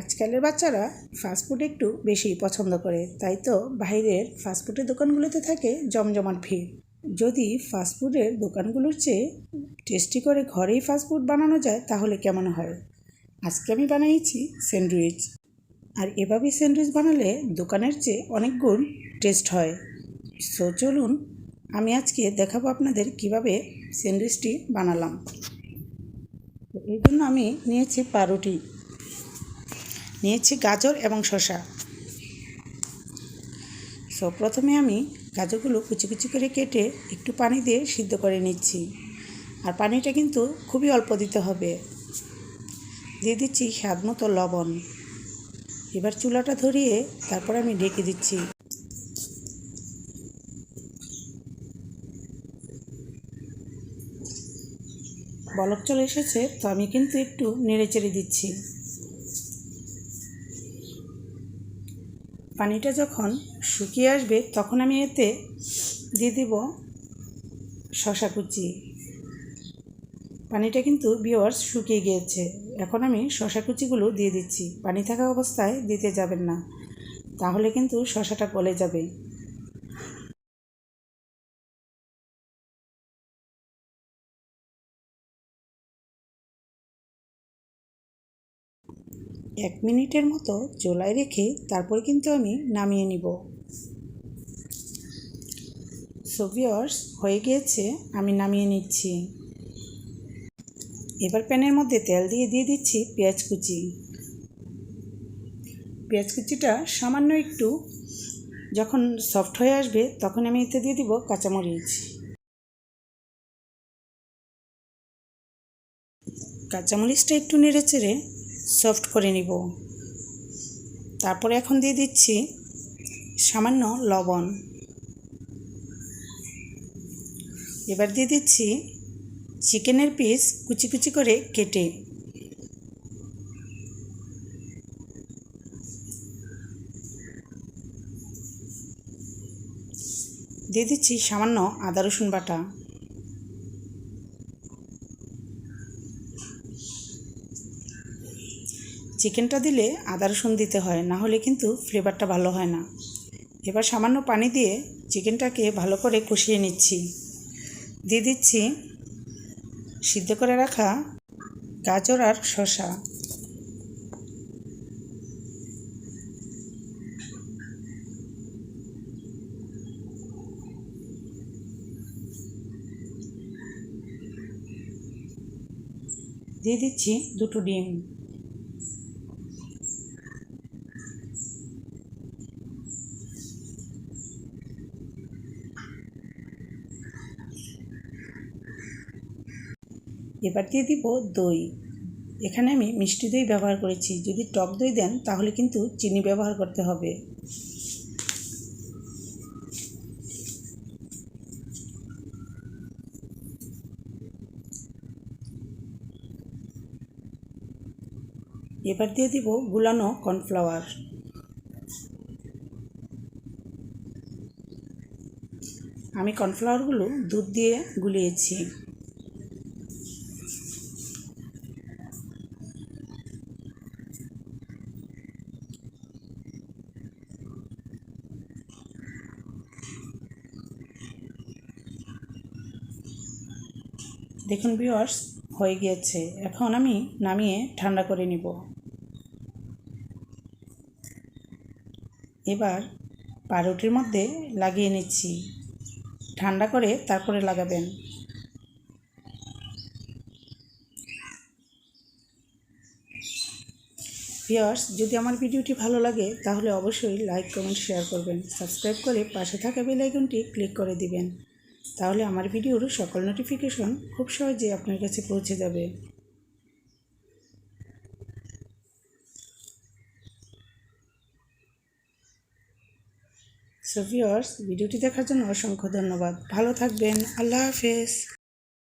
আজকালের বাচ্চারা ফাস্টফুড একটু বেশি পছন্দ করে, তাই তো বাইরের ফাস্টফুডের দোকানগুলোতে থাকে জমজমাট ভিড়। যদি ফাস্টফুডের দোকানগুলোর চেয়ে টেস্টি করে ঘরেই ফাস্টফুড বানানো যায়, তাহলে কেমন হয়? আজকে আমি বানিয়েছি স্যান্ডউইচ। আর এভাবেই স্যান্ডউইচ বানালে দোকানের চেয়ে অনেক গুণ টেস্ট হয়। সো চলুন আমি আজকে দেখাবো আপনাদের কীভাবে স্যান্ডউইচটি বানালাম। এই জন্য আমি নিয়েছি পাউরুটি। নিয়েছি গাজর এবং শসা। সো প্রথমে আমি গাজরগুলো কুচি কুচি করে কেটে একটু পানি দিয়ে সিদ্ধ করে নিচ্ছি। আর পানিটা কিন্তু খুবই অল্প দিতে হবে। দিয়ে দিচ্ছি স্বাদ মতো লবণ। এবার চুলাটা ধরিয়ে তারপর আমি ঢেকে দিচ্ছি। বলক চলে এসেছে, তো আমি কিন্তু একটু নেড়ে চেড়ে দিচ্ছি। পানিটা যখন শুকিয়ে আসবে, তখন আমি এতে দিয়ে দেব শশা কুচি। পানিটা কিন্তু বিওয়ার্স শুকিয়ে গিয়েছে। এখন আমি শশা কুচিগুলো দিয়ে দিচ্ছি। পানি থাকা অবস্থায় দিতে যাবেন না। তাহলে কিন্তু শশাটা গলে যাবে। এক মিনিটের মতো চোলায় রেখে তারপরে কিন্তু আমি নামিয়ে নিব। সোভিয়র্স হয়ে গিয়েছে, আমি নামিয়ে নিচ্ছি। এবার প্যানের মধ্যে তেল দিয়ে দিয়ে দিচ্ছি পেঁয়াজ কুচি। পেঁয়াজ কুচিটা সামান্য একটু যখন সফট হয়ে আসবে, তখন আমি এতে দিয়ে দিব কাঁচামরিচ। কাঁচামরিচটা একটু নেড়ে চেড়ে সফট করে নিব। তারপরে এখন দিয়ে দিচ্ছি সামান্য লবণ। এবার দিয়ে দিচ্ছি চিকেনের পিস কুচি কুচি করে কেটে। দিয়ে দিচ্ছি সামান্য আদা রসুন বাটা। চিকেনটা দিলে আদা রসুন দিতে হয়, না হলে কিন্তু ফ্লেভারটা ভালো হয় না। এবার সামান্য পানি দিয়ে চিকেনটাকে ভালো করে কষিয়ে নিচ্ছি। দিয়ে দিচ্ছি সিদ্ধ করে রাখা গাজর আর শসা। দিয়ে দিচ্ছি দুটো ডিম। এবার দিয়ে দিব দই। এখানে আমি মিষ্টি দই ব্যবহার করেছি। যদি টক দই দেন, তাহলে কিন্তু চিনি ব্যবহার করতে হবে। এবার দিয়ে দিব গুলানো কর্নফ্লাওয়ার। আমি কর্নফ্লাওয়ারগুলো দুধ দিয়ে গুলিয়েছি। দেখুন ভিওয়ার্স হয়ে গিয়েছে। এখন আমি নামিয়ে ঠান্ডা করে নিব। এবার পাউরুটির মধ্যে লাগিয়ে নিচ্ছি। ঠান্ডা করে তারপরে লাগাবেন। ভিওয়ার্স যদি আমার ভিডিওটি ভালো লাগে, তাহলে অবশ্যই লাইক কমেন্ট শেয়ার করবেন। সাবস্ক্রাইব করে পাশে থাকা বেল আইকনটি ক্লিক করে দিবেন। তাহলে আমার ভিডিওর সকল নোটিফিকেশন খুব সহজে আপনার কাছে পৌঁছে যাবে। সো ভিডিওটি দেখার জন্য অসংখ্য ধন্যবাদ। ভালো থাকবেন। আল্লাহ হাফেজ।